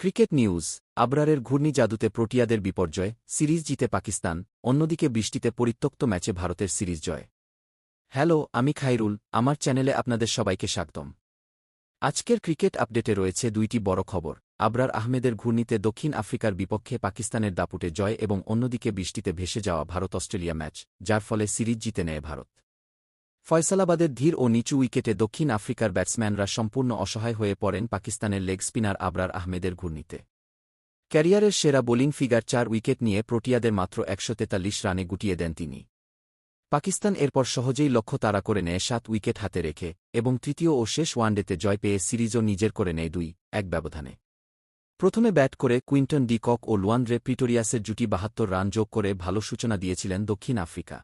Cricket news, আবরারের ঘূর্ণি জাদুতে প্রোটিয়াদের বিপর্যয়, সিরিজ জিতে পাকিস্তান, অন্যদিকে বৃষ্টিতে পরিত্যক্ত ম্যাচে ভারতের সিরিজ জয়। হ্যালো, আমি খাইরুল আমার চ্যানেলে আপনাদের সবাইকে স্বাগতম। আজকের ক্রিকেট আপডেটে রয়েছে দুইটি বড় খবর, আবরার আহমেদের ঘূর্ণিতে দক্ষিণ আফ্রিকার বিপক্ষে পাকিস্তানের দাপুটে জয় এবং অন্যদিকে বৃষ্টিতে ভেসে যাওয়া ভারত অস্ট্রেলিয়া ম্যাচ, যার ফলে সিরিজ জিতে নেয় ভারত। ফয়সালাবাদের ধীর ও নিচু উইকেটে দক্ষিণ আফ্রিকার ব্যাটসম্যানরা সম্পূর্ণ অসহায় হয়ে পড়েন পাকিস্তানের লেগ স্পিনার আবরার আহমেদের ঘূর্ণিতে। ক্যারিয়ারের সেরা বোলিং ফিগার চার উইকেট নিয়ে প্রোটিয়াদের মাত্র একশো তেতাল্লিশ রানে গুটিয়ে দেন তিনি। পাকিস্তান এরপর সহজেই লক্ষ্য তাড়া করে নেয় সাত উইকেট হাতে রেখে এবং তৃতীয় ও শেষ ওয়ানডেতে জয় পেয়ে সিরিজও নিজের করে নেয় দুই এক ব্যবধানে। প্রথমে ব্যাট করে কুইন্টন ডিকক ও লুয়ান্দ্রে প্রিটোরিয়াসের জুটি বাহাত্তর রান যোগ করে ভালো সূচনা দিয়েছিলেন দক্ষিণ আফ্রিকা।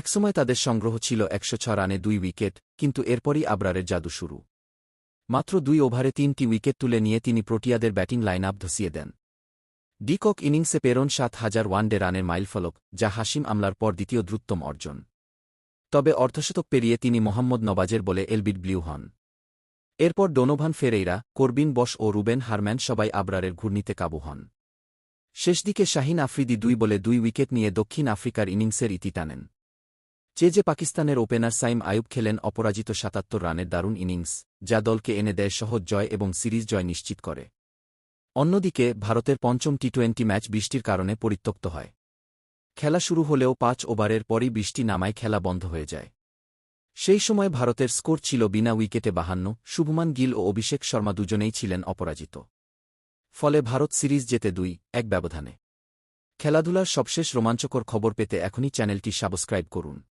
একসময় তাদের সংগ্রহ ছিল একশো ছ রানে দুই উইকেট, কিন্তু এরপরই আবরারের জাদু শুরু। মাত্র দুই ওভারে তিনটি উইকেট তুলে নিয়ে তিনি প্রোটিয়াদের ব্যাটিং লাইন আপ ধসিয়ে দেন। ডিকক ইনিংসে পেরন সাত হাজার ওয়ানডে রানের মাইলফলক যা হাসিম আমলার পর দ্বিতীয় দ্রুততম অর্জন। তবে অর্ধশতক পেরিয়ে তিনি মোহাম্মদ নবাজের বলে এলবিড ব্লিউ হন। এরপর ডোনোভান ফেরেইরা, করবিন বস ও রুবেন হারম্যান সবাই আবরারের ঘূর্ণিতে কাবু হন। শেষদিকে শাহিন আফ্রিদি দুই বলে দুই উইকেট নিয়ে দক্ষিণ আফ্রিকার ইনিংসের ইতি টানেন। যে যে পাকিস্তানের ওপেনার সাইম আয়ুব খেলেন অপরাজিত সাতাত্তর রানের দারুণ ইনিংস, যা দলকে এনে দেয় সহজ জয় এবং সিরিজ জয় নিশ্চিত করে। অন্যদিকে, ভারতের পঞ্চম টি টোয়েন্টি ম্যাচ বৃষ্টির কারণে পরিত্যক্ত হয়। খেলা শুরু হলেও পাঁচ ওভারের পরই বৃষ্টি নামায় খেলা বন্ধ হয়ে যায়। সেই সময় ভারতের স্কোর ছিল বিনা উইকেটে বাহান্ন, শুভমান গিল ও অভিষেক শর্মা দুজনেই ছিলেন অপরাজিত। ফলে ভারত সিরিজ জেতে দুই, এক ব্যবধানে। খেলাধুলার সবশেষ রোমাঞ্চকর খবর পেতে এখনই চ্যানেলটি সাবস্ক্রাইব করুন।